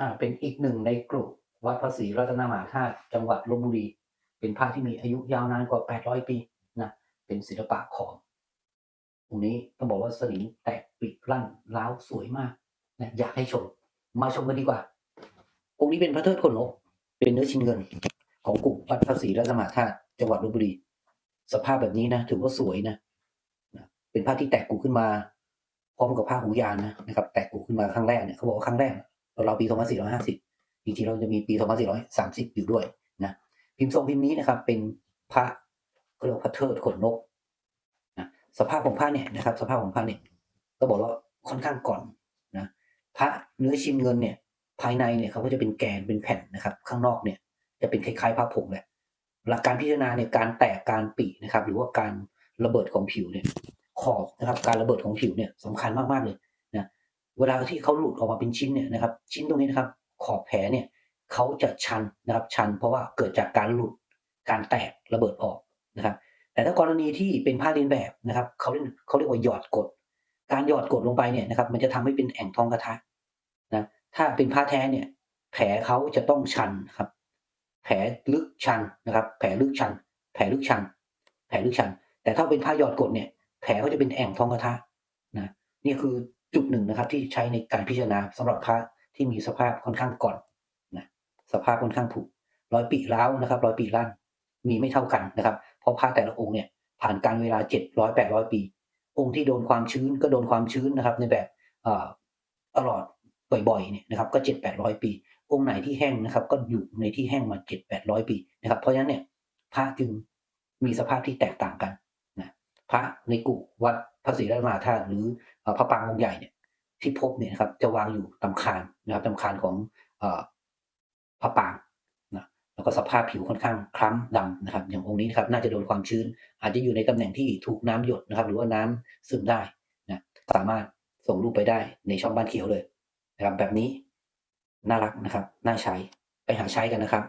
อ่าเป็นอีกหนึ่งในกลุ่มวัดพระศรีรัตนมหาธาตุจังหวัดลบบุรี เป็นพระที่มีอายุยาวนานกว่า 800 ปีนะเป็นศิลปะขอมตรงนี้ต้องบอกว่าสนิมแตกปริลั่นร้าวสวยมากนะอยากให้ชม มาชมกันดีกว่าองค์นี้เป็นพระเทิดขนนกเป็นเนื้อชิ้นเงิน ของกลุ่มวัดพระศรีรัตนมหาธาตุจังหวัดลบบุรี สภาพแบบนี้นะถือว่าสวยนะนะเป็นผ้าที่แตกกูขึ้นมา พร้อมกับผ้าหูยานนะนะครับ แตกกูขึ้นมาครั้งแรกเนี่ยเขาบอกว่าครั้งแรก เราเราปี 2450 จริงๆเราจะมีปี 2430 อยู่ด้วยนะพิมพ์ทรงพิมพ์นี้นะครับ เป็นพระเรียกว่าพระเทิดขนนกนะสภาพของผ้าเนี่ยนะครับ สภาพของผ้าเนี่ยก็บอกว่าค่อนข้างก่อนนะพระเนื้อชิ้นเงินเนี่ย ภายในเนี่ยเขาก็จะเป็นแกนเป็นแผ่นนะครับ ข้างนอกเนี่ย จะเป็นคล้ายๆผ้าผงแหละหลักการพิจารณาเนี่ยการแตกการปีนะครับ หรือว่าการระเบิดของผิวเนี่ยขอบนะครับ การระเบิดของผิวเนี่ยสำคัญมากๆเลย เวลาที่เขาหลุดออกมาเป็นชิ้นเนี่ยนะครับ ชิ้นตรงนี้นะครับ ขอบแผลเนี่ยเขาจะชันนะครับ ชันเพราะว่าเกิดจากการหลุดการแตกระเบิดออกนะครับ แต่ถ้ากรณีที่เป็นผ้าเลียนแบบนะครับเขาเรียกเขาเรียกว่าหยอดกด การหยอดกดลงไปเนี่ยนะครับ มันจะทำให้เป็นแอ่งทองกระทะนะถ้าเป็นผ้าแท้เนี่ย แผลเขาจะต้องชันครับ แผลลึกชันนะครับ แผลลึกชัน แผลลึกชัน แผลลึกชัน แต่ถ้าเป็นผ้าหยอดกดเนี่ย แผลก็จะเป็นแอ่งทองกระทะนะนี่คือ จุดหนึ่งนะครับ ที่ใช้ในการพิจารณาสำหรับพระที่มีสภาพค่อนข้างก่อนนะสภาพค่อนข้างผุร้อยปีร้วนะครับร้อยปีลั่นมีไม่เท่ากันนะครับ เพราะพระแต่ละองค์เนี่ยผ่านการเวลาเจ็ดร้อยแปดร้อยปี องค์ที่โดนความชื้นก็โดนความชื้นนะครับ ในแบบอ่อตลอดบ่อยๆเนี่ยนะครับ ก็เจ็ดแปดร้อยปี องค์ไหนที่แห้งนะครับ ก็อยู่ในที่แห้งมาเจ็ดแปดร้อยปีนะครับเพราะฉะนั้นเนี่ยพระจึงมีสภาพที่แตกต่างกันนะพระในกุวัดพระศรีรัตนมาธาตุหรือ พระปางองค์ใหญ่เนี่ยที่พบเนี่ยครับจะวางอยู่ตำคานนะครับตำคานของอพระปางนะแล้วก็สภาพผิวค่อนข้างคล้ำดำนะครับ อย่างองค์นี้นะครับน่าจะโดนความชื้น อาจจะอยู่ในตำแหน่งที่ถูกน้ำหยดนะครับ หรือว่าน้ำซึมได้นะสามารถส่งรูปไปได้ในช่องบ้านเขียวเลยนะครับแบบนี้น่ารักนะครับ น่าใช้ไปหาใช้กันนะครับ